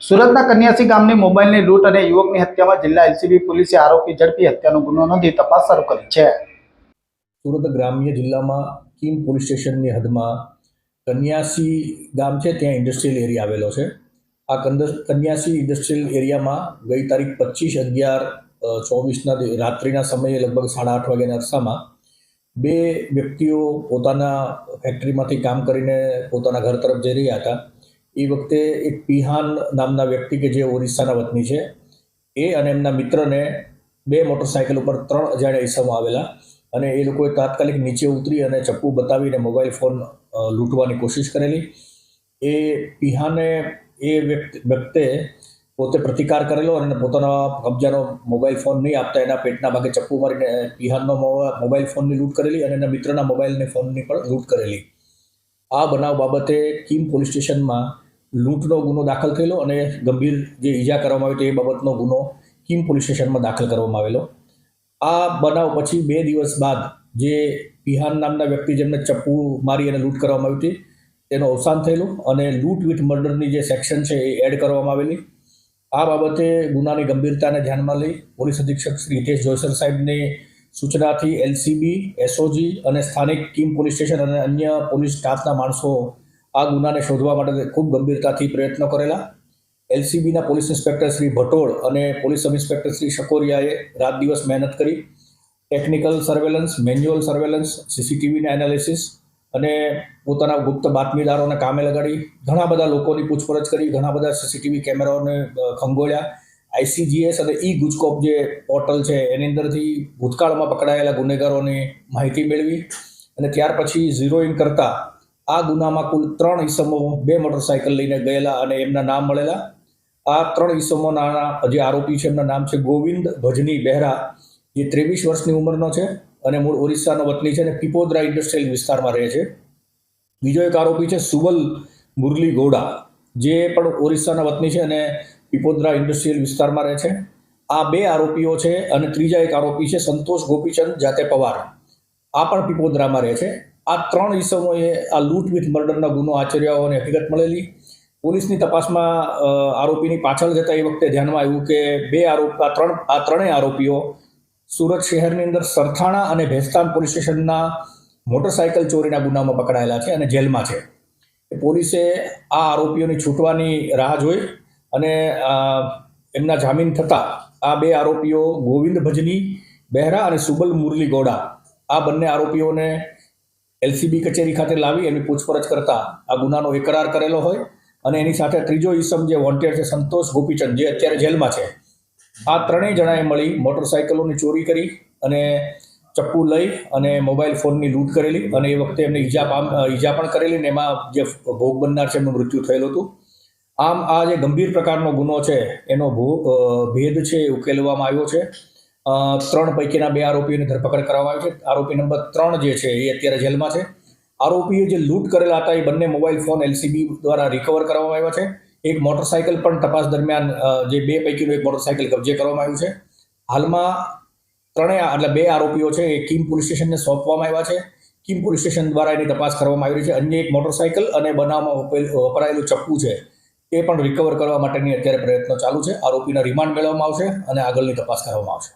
સુરતના કન્યાસી ગામની મોબાઈલની લૂંટ અને યુવકની હત્યામાં જિલ્લા એલસીબી પોલીસે આરોપી ઝડપી હત્યાનો ગુનો નોંધી તપાસ શરૂ કરી છે. સુરત ગ્રામ્ય જિલ્લામાં કીમ પોલીસ સ્ટેશનની હદમાં કન્યાસી ગામ છે, ત્યાં ઇન્ડસ્ટ્રીયલ એરિયા આવેલો છે. આ કન્યાસી ઇન્ડસ્ટ્રીયલ એરિયામાં ગઈ તારીખ પચીસ અગિયાર ચોવીસના રાત્રિના સમયે લગભગ સાડા આઠ વાગ્યાના અરસામાં બે વ્યક્તિઓ પોતાના ફેક્ટરીમાંથી કામ કરીને પોતાના ઘર તરફ જઈ રહ્યા હતા. એ વખતે એક પિહાન નામના વ્યક્તિ કે જે ઓરિસ્સાના વતની છે, એ અને એમના મિત્રને બે મોટરસાયકલ ઉપર ત્રણ અજાણ્યા ઈસમો આવેલા અને એ લોકોએ તાત્કાલિક નીચે ઉતરી અને ચપ્પુ બતાવીને મોબાઈલ ફોન લૂંટવાની કોશિશ કરેલી. એ પિહાને એ વ્યક્તે પોતે પ્રતિકાર કરેલો અને પોતાના કબજાનો મોબાઈલ ફોન નહીં આપતા એના પેટના ભાગે ચપ્પુ મારીને પિહાનનો મોબાઈલ ફોનની લૂંટ કરેલી અને એના મિત્રના મોબાઈલને ફોનની પણ લૂંટ કરેલી. આ બનાવ બાબતે કીમ પોલીસ સ્ટેશનમાં લૂંટનો ગુનો દાખલ થયેલો અને ગંભીર જે ઈજા કરવામાં આવી તે બાબતનો ગુનો કીમ પોલીસ સ્ટેશનમાં દાખલ કરવામાં આવેલો. આ બનાવ પછી બે દિવસ બાદ જે પિહાન નામના વ્યક્તિ જેમને ચપ્પુ મારી અને લૂંટ કરવામાં આવી હતી, તેનું અવસાન થયેલું અને લૂંટ વિથ મર્ડરની જે સેક્શન છે એ એડ કરવામાં આવેલી. આ બાબતે ગુનાની ગંભીરતાને ધ્યાનમાં લઈ પોલીસ અધિક્ષક શ્રી હિતેશ જોયસર સાહેબની સૂચનાથી એલસીબી, એસઓજી અને સ્થાનિક કીમ પોલીસ સ્ટેશન અને અન્ય પોલીસ સ્ટાફના માણસો આ ગુનાને શોધવા માટે ખૂબ ગંભીરતાથી પ્રયત્નો કરેલા. એલસીબીના પોલીસ ઇન્સ્પેક્ટર શ્રી ભટોળ અને પોલીસ સબ ઇન્સ્પેક્ટર શ્રી શકોરિયાએ રાત દિવસ મહેનત કરી. ટેકનિકલ સર્વેલન્સ, મેન્યુઅલ સર્વેલન્સ, સીસીટીવીના એનાલિસિસ અને પોતાના ગુપ્ત બાતમીદારોને કામે લગાડી. ઘણા બધા લોકોની પૂછપરછ કરી, ઘણા બધા સીસીટીવી કેમેરાઓને ખંગોળ્યા. આઈસીજીએસ અને ઈ ગુજકોપ જે પોર્ટલ છે, એની અંદરથી ભૂતકાળમાં પકડાયેલા ગુનેગારોની માહિતી મેળવી અને ત્યાર પછી ઝીરો ઇન કરતા આ ગુનામાં કુલ ત્રણ ઈસમો બે મોટરસાયકલ લઈને ગયેલા અને એમના નામ મળેલા. આ ત્રણ ઈસમોના જે આરોપી છે, એમના નામ છે ગોવિંદ ભજની બહેરા, જે ત્રેવીસ વર્ષની ઉંમરનો છે અને મૂળ ઓરિસ્સાનો વતની છે અને પીપોદરા ઇન્ડસ્ટ્રીયલ વિસ્તારમાં રહે છે. બીજો એક આરોપી છે સુવલ મુરલી ગોડા, જે પણ ઓરિસ્સાના વતની છે અને પીપોદરા ઇન્ડસ્ટ્રીયલ વિસ્તારમાં રહે છે. આ બે આરોપીઓ છે અને ત્રીજા એક આરોપી છે સંતોષ ગોપીચંદ જાતે પવાર. આ પણ પીપોદરામાં રહે છે. આ ત્રણ ઈસમોએ આ લૂંટ વિથ મર્ડરના ગુનો આચર્યા હોવાની હકીકત મળેલી. પોલીસની તપાસમાં આરોપીની પાછળ જતા એ વખતે ધ્યાનમાં આવ્યું કે બે આરોપ, આ ત્રણ, આ ત્રણેય આરોપીઓ સુરત શહેરની અંદર સરથાણા અને ભેસ્તાન પોલીસ સ્ટેશનના મોટરસાયકલ ચોરીના ગુનામાં પકડાયેલા છે અને જેલમાં છે. પોલીસે આ આરોપીઓની છૂટવાની રાહ જોઈ અને એમના જામીન થતાં આ બે આરોપીઓ ગોવિંદ ભજની બહેરા અને સુબલ મુરલી ગોડા, આ બંને આરોપીઓને એલસીબી કચેરી ખાતે લાવી એની પૂછપરછ કરતા આ ગુનાનો એકરાર કરેલો હોય અને એની સાથે ત્રીજો ઈસમ જે વોન્ટેડ છે સંતોષ ગોપીચંદ, જે અત્યારે જેલમાં છે. આ ત્રણેય જણાએ મળી મોટરસાયકલોની ચોરી કરી અને ચપ્પુ લઈ અને મોબાઈલ ફોનની લૂંટ કરેલી અને એ વખતે એમને ઈજા પામ, ઈજા પણ કરેલી ને એમાં જે ભોગ બનનાર છે એમનું મૃત્યુ થયેલું હતું. આમ આ જે ગંભીર પ્રકારનો ગુનો છે એનો ભેદ છે એ ઉકેલવામાં આવ્યો છે. ત્રણ પૈકીના બે આરોપીઓની ધરપકડ કરવામાં આવી છે. આરોપી નંબર ત્રણ જે છે, એ અત્યારે જેલમાં છે. આરોપીએ જે લૂંટ કરેલા હતા, એ બંને મોબાઈલ ફોન એલસીબી દ્વારા રિકવર કરવામાં આવ્યા છે. એક મોટરસાઇકલ પણ તપાસ દરમિયાન જે બે પૈકીનું એક મોટરસાયકલ કબજે કરવામાં આવ્યું છે. હાલમાં ત્રણેય, એટલે બે આરોપીઓ છે, એ કિમ પોલીસ સ્ટેશનને સોંપવામાં આવ્યા છે. કીમ પોલીસ સ્ટેશન દ્વારા એની તપાસ કરવામાં આવી છે. અન્ય એક મોટરસાયકલ અને બનાવમાં વપરાયેલું ચપ્પુ છે એ પણ રિકવર કરવા માટેની અત્યારે પ્રયત્નો ચાલુ છે. આરોપીના રિમાન્ડ મેળવવામાં આવશે અને આગળની તપાસ કરવામાં આવશે.